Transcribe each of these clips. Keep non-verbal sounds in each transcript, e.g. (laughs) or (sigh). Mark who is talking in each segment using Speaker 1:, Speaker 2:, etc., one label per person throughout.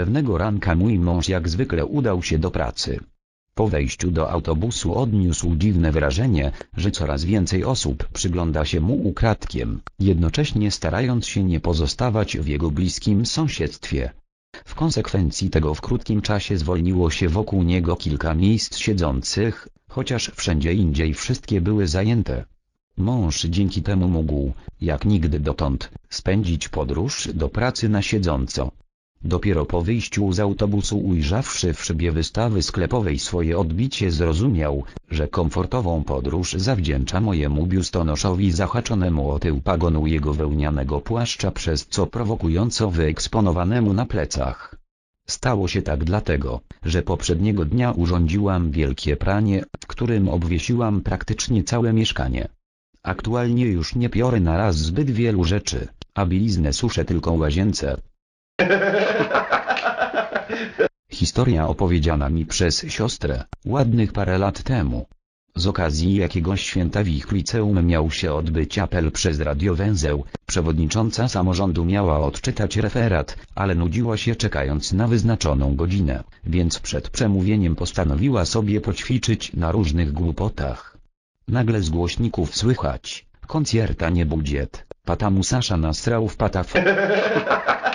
Speaker 1: Pewnego ranka mój mąż jak zwykle udał się do pracy. Po wejściu do autobusu odniósł dziwne wrażenie, że coraz więcej osób przygląda się mu ukradkiem, jednocześnie starając się nie pozostawać w jego bliskim sąsiedztwie. W konsekwencji tego w krótkim czasie zwolniło się wokół niego kilka miejsc siedzących, chociaż wszędzie indziej wszystkie były zajęte. Mąż dzięki temu mógł, jak nigdy dotąd, spędzić podróż do pracy na siedząco. Dopiero po wyjściu z autobusu ujrzawszy w szybie wystawy sklepowej swoje odbicie zrozumiał, że komfortową podróż zawdzięcza mojemu biustonoszowi zahaczonemu o tył pagonu jego wełnianego płaszcza przez co prowokująco wyeksponowanemu na plecach. Stało się tak dlatego, że poprzedniego dnia urządziłam wielkie pranie, w którym obwiesiłam praktycznie całe mieszkanie. Aktualnie już nie piorę na raz zbyt wielu rzeczy, a bieliznę suszę tylko łazience. Historia opowiedziana mi przez siostrę, ładnych parę lat temu. Z okazji jakiegoś święta w ich liceum miał się odbyć apel przez radiowęzeł, przewodnicząca samorządu miała odczytać referat, ale nudziła się czekając na wyznaczoną godzinę, więc przed przemówieniem postanowiła sobie poćwiczyć na różnych głupotach. Nagle z głośników słychać, koncierta nie budziet, patamu Sasza nasrał w pataf. (laughs)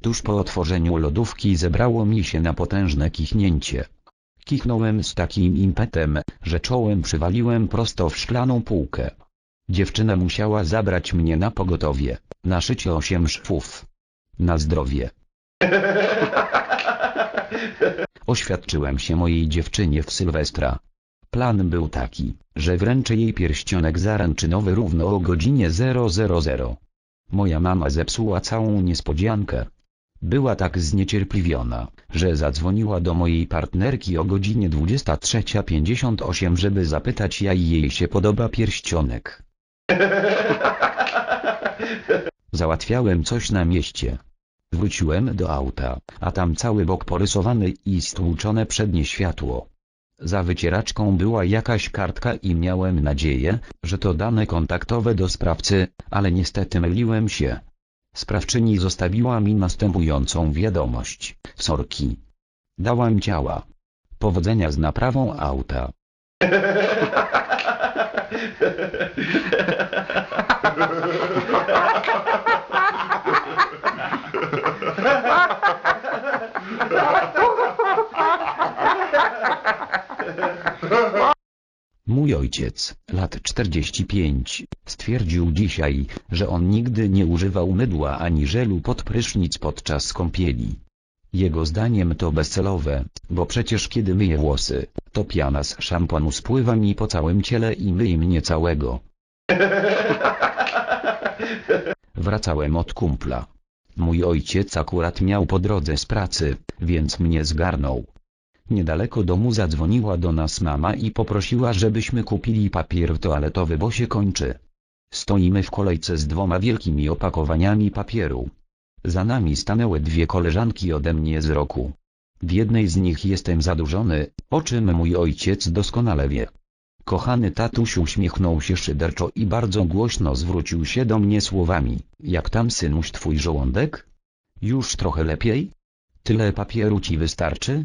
Speaker 1: Tuż po otworzeniu lodówki zebrało mi się na potężne kichnięcie. Kichnąłem z takim impetem, że czołem przywaliłem prosto w szklaną półkę. Dziewczyna musiała zabrać mnie na pogotowie, na szycie osiem szwów. Na zdrowie. Oświadczyłem się mojej dziewczynie w Sylwestra. Plan był taki, że wręczę jej pierścionek zaręczynowy równo o godzinie 000. Moja mama zepsuła całą niespodziankę. Była tak zniecierpliwiona, że zadzwoniła do mojej partnerki o godzinie 23.58 żeby zapytać jak jej się podoba pierścionek. (laughs) Załatwiałem coś na mieście. Wróciłem do auta, a tam cały bok porysowany i stłuczone przednie światło. Za wycieraczką była jakaś kartka i miałem nadzieję, że to dane kontaktowe do sprawcy, ale niestety myliłem się. Sprawczyni zostawiła mi następującą wiadomość. Sorki. Dałam ciała. Powodzenia z naprawą auta. (laughs) Mój ojciec, lat 45, stwierdził dzisiaj, że on nigdy nie używał mydła ani żelu pod prysznic podczas kąpieli. Jego zdaniem to bezcelowe, bo przecież kiedy myję włosy, to piana z szamponu spływa mi po całym ciele i myje mnie całego. Wracałem od kumpla. Mój ojciec akurat miał po drodze z pracy, więc mnie zgarnął. Niedaleko domu zadzwoniła do nas mama i poprosiła żebyśmy kupili papier toaletowy bo się kończy. Stoimy w kolejce z dwoma wielkimi opakowaniami papieru. Za nami stanęły dwie koleżanki ode mnie z roku. W jednej z nich jestem zadłużony, o czym mój ojciec doskonale wie. Kochany tatuś uśmiechnął się szyderczo i bardzo głośno zwrócił się do mnie słowami, jak tam synuś twój żołądek? Już trochę lepiej? Tyle papieru ci wystarczy?